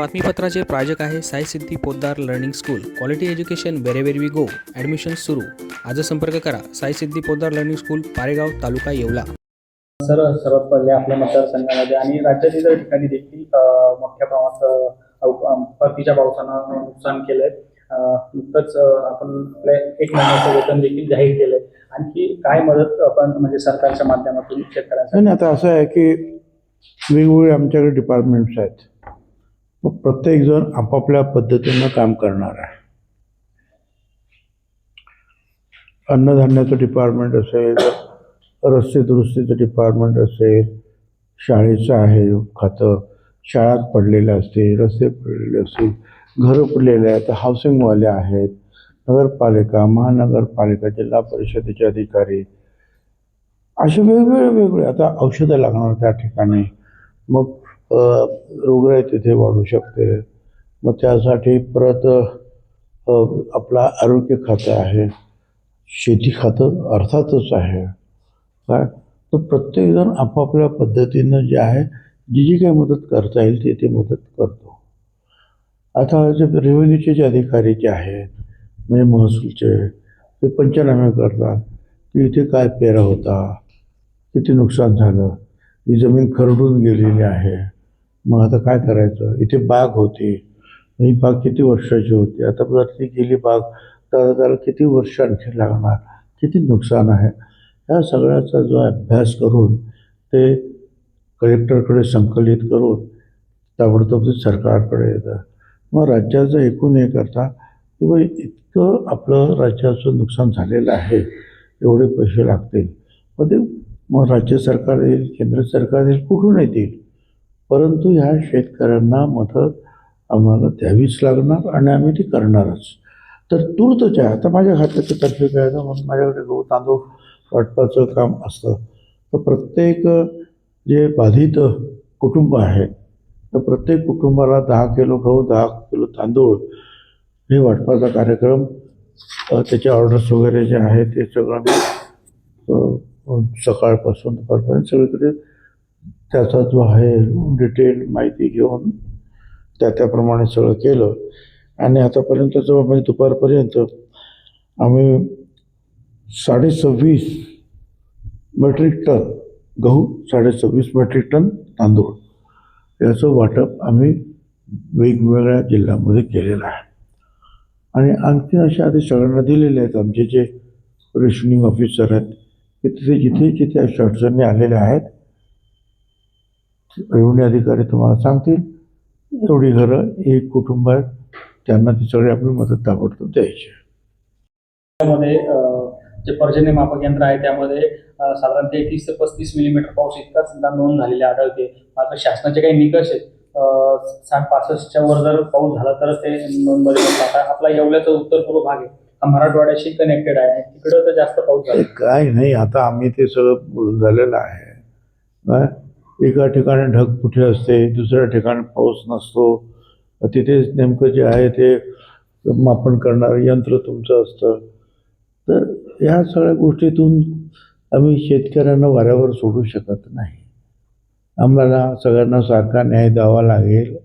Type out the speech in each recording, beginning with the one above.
बातमीपत्राचे प्रायोजक आहे Sai Siddhi Poddar learning school. Quality education wherever we go admission सुरू. आज संपर्क करा. Sai Siddhi Poddar learning school Paregaon taluka Yeola. Sir सर्वात पहिले आपल्या मतदारसंघामध्ये आणि राज्यात इतर ठिकाणी देखील मोठ्या प्रमाणात परतीच्या पावसानं नुकसान केलंय. अ, नुकतंच आपण आपल्या एक महिन्याचं वेतन देखील जाहीर केलंय. आणखी काय मदत आपण म्हणजे सरकारच्या माध्यमातून शेतकऱ्यांसाठी आणि आता असं आहे की वेगवेगळे आमच्याकडे डिपार्टमेंट्स आहेत. मग प्रत्येकजण आपापल्या पद्धतीनं काम करणार आहे. अन्नधान्याचं डिपार्टमेंट असेल रस्ते दुरुस्तीचं डिपार्टमेंट असेल शाळेचं आहे खातं शाळात पडलेलं असते रस्ते पडलेले असतील घरं पडलेले आहेत हाऊसिंगवाले आहेत नगरपालिका महानगरपालिका जिल्हा परिषदेचे अधिकारी असे वेगवेगळे वेगळे आता औषधं लागणार त्या ठिकाणी. मग रोगराई तिथे वाढू शकते. मग त्यासाठी परत आपला आरोग्य खातं आहे. शेती खातं अर्थातच आहे. काय? तर प्रत्येकजण आपापल्या पद्धतीनं जे आहे जी जी काही मदत करता येईल ते ते मदत करतो. आता जे रेव्हेन्यूचे जे अधिकारी जे आहेत म्हणजे महसूलचे ते पंचनामे करतात की इथे काय पेरा होता किती नुकसान झालं ही जमीन खरडून गेलेली आहे. मग आता काय करायचं? इथे बाग होती. ही बाग किती वर्षाची होती? आता जर ती गेली बाग तर त्याला किती वर्ष आणखी लागणार? किती नुकसान आहे? ह्या सगळ्याचा जो अभ्यास करून ते कलेक्टरकडे संकलित करून ताबडतोब ते सरकारकडे येतं. मग राज्याचं एकूण हे करता की इतकं आपलं राज्याचं नुकसान झालेलं आहे एवढे पैसे लागतील. मग ते मग राज्य सरकार येईल केंद्र सरकार येईल कुठून येतील परंतु ह्या शेतकऱ्यांना मदत आम्हाला द्यावीच लागणार आणि आम्ही ती करणारच. तर तूर्तच्या आहे आता माझ्या खात्याचं तर्फे काय तर म्हणून माझ्याकडे गहू तांदूळ वाटपाचं काम असतं. तर प्रत्येक जे बाधित कुटुंब आहे तर प्रत्येक कुटुंबाला दहा किलो गहू दहा किलो तांदूळ हे वाटपाचा कार्यक्रम त्याचे ऑर्डर्स वगैरे जे आहे ते सगळं मी सकाळपासून दुपारपर्यंत सगळीकडे त्याचा जो आहे डिटेल माहिती घेऊन त्या त्याप्रमाणे सगळं केलं. आणि आतापर्यंत जवळ म्हणजे दुपारपर्यंत आम्ही साडेसव्वीस मेट्रिक टन गहू साडेसव्वीस मेट्रिक टन तांदूळ याचं वाटप आम्ही वेगवेगळ्या जिल्ह्यामध्ये केलेलं आहे. आणि आणखी अशा आधी सगळ्यांना दिलेले आहेत आमचे जे रेशनिंग ऑफिसर आहेत की तिथे जिथे जिथे अशा अडचणी आलेल्या आहेत रेव्हन्यू अधिकारी तुम्हाला सांगतील एवढी घरं एक कुटुंब आहे त्यांना ती सगळी आपली मदत ताबडतोब द्यायची त्यामध्ये जे पर्जन्य मापक यंत्र आहे त्यामध्ये अ, साधारणतः एकतीस ते पस्तीस मिलीमीटर पाऊस इतकाच सुद्धा नोंद झालेली आढळते. मात्र शासनाचे काही निकष आहेत साठ पासष्टच्या वर जर पाऊस झाला तर ते नोंदमध्ये. आता आपला येवल्याचा उत्तर पूर्व भाग आहे. हा मराठवाड्याशी कनेक्टेड आहे तिकडं तर जास्त पाऊस झाला. काय नाही आता आम्ही ते सगळं झालेलं आहे. एका ठिकाणी ढगफुटी असते दुसऱ्या ठिकाणी पाऊस नसतो. तिथे नेमकं जे आहे ते मापन करणारं यंत्र तुमचं असतं. तर ह्या सगळ्या गोष्टीतून आम्ही शेतकऱ्यांना वाऱ्यावर सोडू शकत नाही. आम्हाला सगळ्यांना सारखा न्याय द्यावा लागेल.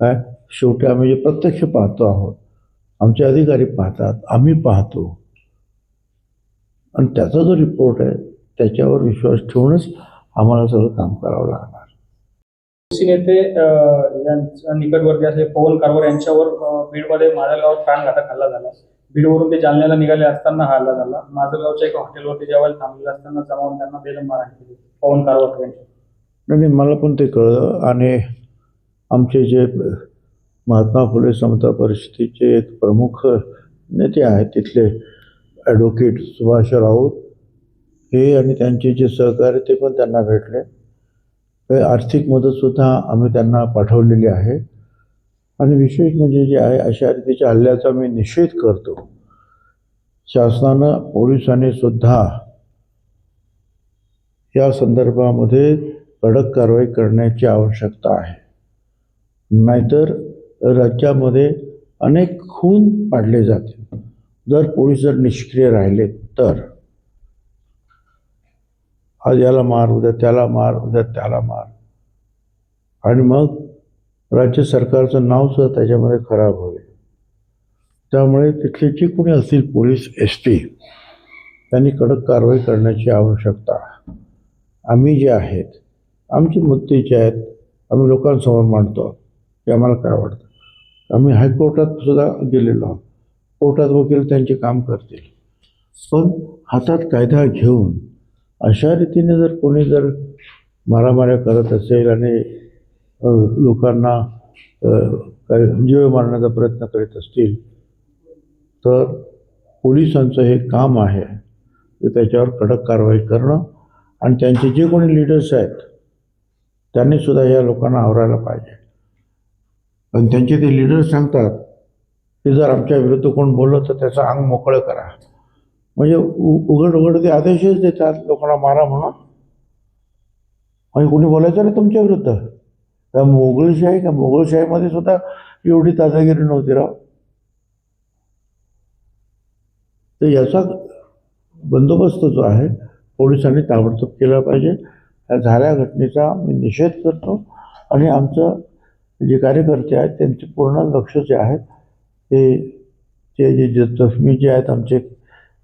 काय? शेवटी आम्ही जे प्रत्यक्ष पाहतो आहोत आमचे अधिकारी पाहतात आम्ही पाहतो. आणि त्याचा जो रिपोर्ट आहे त्याच्यावर विश्वास ठेवूनच आम्हाला सगळं काम करावं लागणार. नेते यांच्या निकटवर्ती असलेले पवन कारवार यांच्यावर बीडमध्ये माजलगावात प्राणघातक हल्ला झाला. बीडवरून ते जालन्याला निघाले असताना हा हल्ला झाला. माजलगावच्या एका हॉटेलवरती जेवायला थांबलेले असताना जमावून त्यांना बेदम केली पवन कारवार यांच्या. नाही, मला पण ते कळलं. आणि आमचे जे महात्मा फुले समता परिषदेचे एक प्रमुख नेते आहेत तिथले ॲडव्होकेट सुभाष राऊत हे आणि त्यांचे जे सहकार्य ते पण त्यांना भेटले. हे आर्थिक मदतसुद्धा आम्ही त्यांना पाठवलेली आहे. आणि विशेष म्हणजे जे आहे अशा रीतीच्या हल्ल्याचा मी निषेध करतो. शासनानं पोलिसांनी सुद्धा या संदर्भामध्ये कडक कारवाई करण्याची आवश्यकता आहे. नाहीतर राज्यामध्ये अनेक खून पाडले जातील. जर पोलीस जर निष्क्रिय राहिले तर. आज याला मार उद्या त्याला मार उद्या त्याला मार. आणि मग राज्य सरकारचं नावसुद्धा त्याच्यामध्ये खराब होईल. त्यामुळे तिथले जे कोणी असतील पोलीस एस टी त्यांनी कडक कारवाई करण्याची आवश्यकता. आम्ही जे आहेत आमची मुद्दे जे आहेत आम्ही लोकांसमोर मांडतो. की आम्हाला काय वाटतं? आम्ही हायकोर्टात सुद्धा गेलेलो आहोत. कोर्टात वकील त्यांचे काम करतील. पण हातात कायदा घेऊन अशा रीतीने जर कोणी जर मारामाऱ्या करत असेल आणि लोकांना काही काय जीव मारण्याचा प्रयत्न करीत असतील तर पोलिसांचं हे काम आहे की त्याच्यावर कडक कारवाई करणं आणि त्यांचे जे कोणी लिडर्स आहेत त्यांनी सुद्धा या लोकांना आवरायला पाहिजे. पण त्यांचे ते लिडर्स सांगतात की जर आमच्या विरुद्ध कोण बोललं तर त्याचं अंग मोकळं करा. म्हणजे उ उघड उघड ते आदेशच देतात लोकांना मारा म्हणून. म्हणजे कोणी बोलायचं नाही तुमच्या विरुद्ध. त्या मोगलशाही का मोगलशाहीमध्ये सुद्धा एवढी दादागिरी नव्हती राव. तर याचा बंदोबस्त जो आहे पोलिसांनी ताबडतोब केला पाहिजे. या झाल्या घटनेचा मी निषेध करतो. आणि आमचं जे कार्यकर्ते आहेत त्यांचे पूर्ण लक्ष जे आहेत ते ते जे जे जखमी जे आहेत आमचे